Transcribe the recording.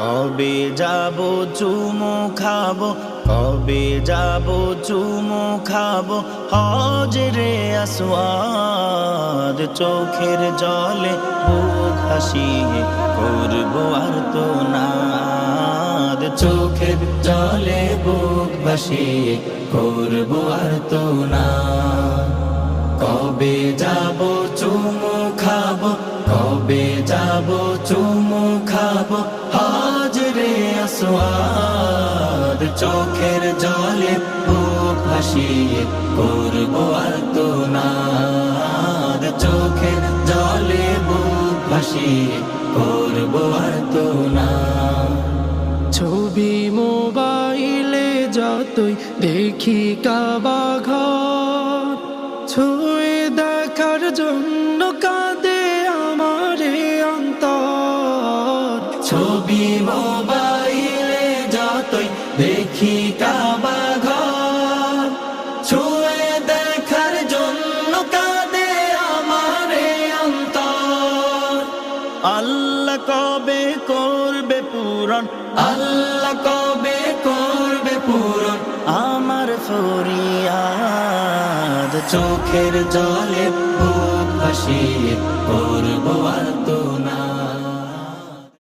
কবে যাব চুমু খাব? কবে যাব চুমু খাব? হজরে আসওয়াদ চোখের জলে বুক হাসিয়ে করব আর তো নাদ। চোখের জলে বুক ভাসিয়ে করব আর তো না কবে যাব চুমু খাব? কবে যাব চুমু খাব? আসওয়াদ চোখের জলে বুক ভাসিয়ে করব আর তো নাদ চোখের জলে বুক ভাসিয়ে করব আর তো না ছবি মোবাইলে যতই দেখি কাবা ঘর, ছুঁয়ে দেখার জন্য কাঁদে আমারে অন্তর। ছবি মোবাইলে দেখি কাবা ঘর, ছুঁয়ে দেখার জন্য কাঁদে আমারে অন্তর। আল্লাহ কবে করবে পূরণ? আল্লাহ কবে করবে পূরণ? আমার ফরিয়াদ চোখের জলে বুক ভাসিয়ে করব আর তো না